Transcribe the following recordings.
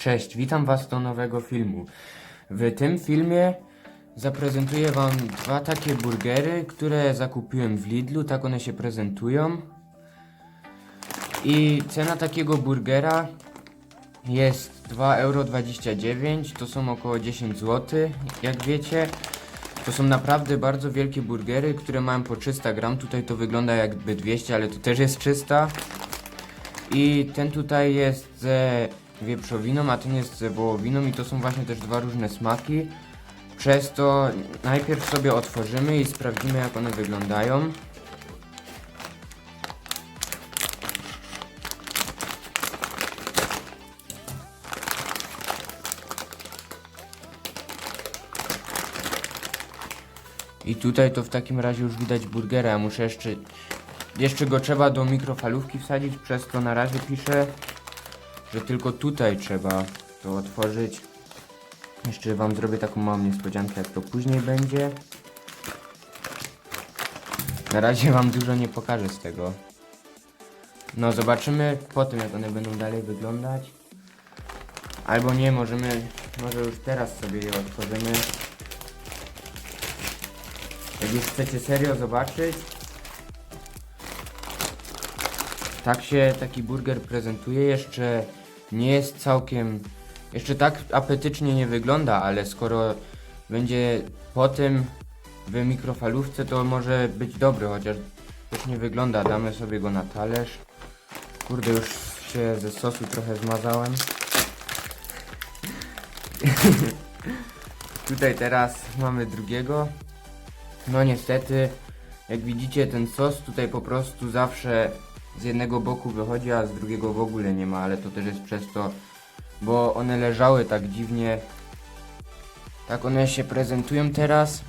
Cześć, witam Was do nowego filmu. W tym filmie zaprezentuję Wam dwa takie burgery, które zakupiłem w Lidlu, tak one się prezentują. I cena takiego burgera jest 2,29€, to są około 10 zł, jak wiecie. To są naprawdę bardzo wielkie burgery, które mają po 300 gram. Tutaj to wygląda jakby 200, ale to też jest 300. I ten tutaj jest ze wieprzowiną, a ten jest ze wołowiną i to są właśnie też dwa różne smaki. Przez to najpierw sobie otworzymy i sprawdzimy jak one wyglądają. I tutaj to w takim razie już widać burgera. Muszę jeszcze. Jeszcze go trzeba do mikrofalówki wsadzić, przez to na razie piszę, że tylko tutaj trzeba to otworzyć. Jeszcze wam zrobię taką małą niespodziankę, jak to później będzie. Na razie wam dużo nie pokażę z tego. No zobaczymy potem jak one będą dalej wyglądać. Albo nie, możemy, może już teraz sobie je otworzymy. Jak już chcecie serio zobaczyć, tak się taki burger prezentuje. Jeszcze nie jest całkiem. Jeszcze tak apetycznie nie wygląda, ale skoro będzie po tym w mikrofalówce, to może być dobry, chociaż też nie wygląda. Damy sobie go na talerz. Kurde, już się ze sosu trochę zmazałem. Tutaj teraz mamy drugiego. No niestety, jak widzicie ten sos tutaj po prostu zawsze z jednego boku wychodzi, a z drugiego w ogóle nie ma, ale to też jest przez to, bo one leżały tak dziwnie. Tak one się prezentują teraz.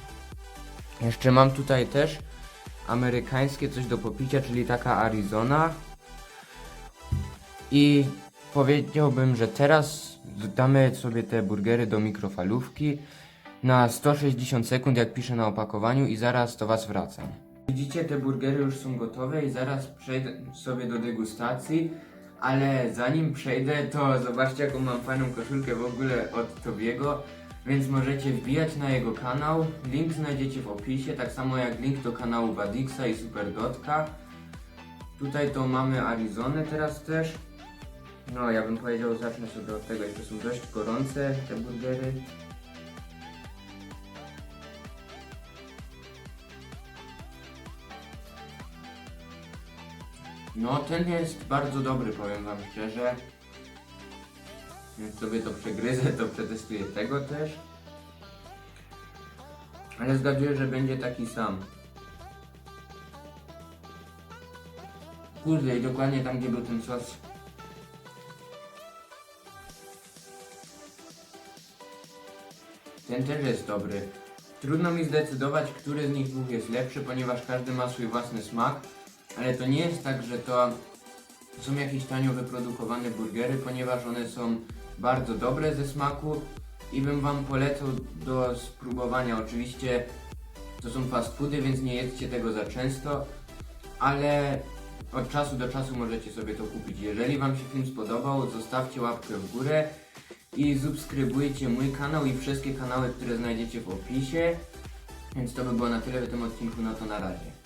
Jeszcze mam tutaj też amerykańskie coś do popicia, czyli taka Arizona. I powiedziałbym, że teraz damy sobie te burgery do mikrofalówki na 160 sekund, jak piszę na opakowaniu i zaraz do Was wracam. Widzicie, te burgery już są gotowe i zaraz przejdę sobie do degustacji, ale zanim przejdę, to zobaczcie jaką mam fajną koszulkę w ogóle od Tobiego, więc możecie wbijać na jego kanał, link znajdziecie w opisie, tak samo jak link do kanału Wadixa i Superdotka. Tutaj to mamy Arizonę teraz też. No, ja bym powiedział, zacznę sobie od tego, jeszcze są dość gorące te burgery. No, ten jest bardzo dobry, powiem wam szczerze. Jak sobie to przegryzę, to przetestuję tego też. Ale zgaduję, że będzie taki sam. Kurde, i dokładnie tam, gdzie był ten sos. Ten też jest dobry. Trudno mi zdecydować, który z nich dwóch jest lepszy, ponieważ każdy ma swój własny smak. Ale to nie jest tak, że to są jakieś tanio wyprodukowane burgery, ponieważ one są bardzo dobre ze smaku i bym Wam polecał do spróbowania. Oczywiście to są fast foody, więc nie jedzcie tego za często, ale od czasu do czasu możecie sobie to kupić. Jeżeli Wam się film spodobał, zostawcie łapkę w górę i subskrybujcie mój kanał i wszystkie kanały, które znajdziecie w opisie. Więc to by było na tyle w tym odcinku, no to na razie.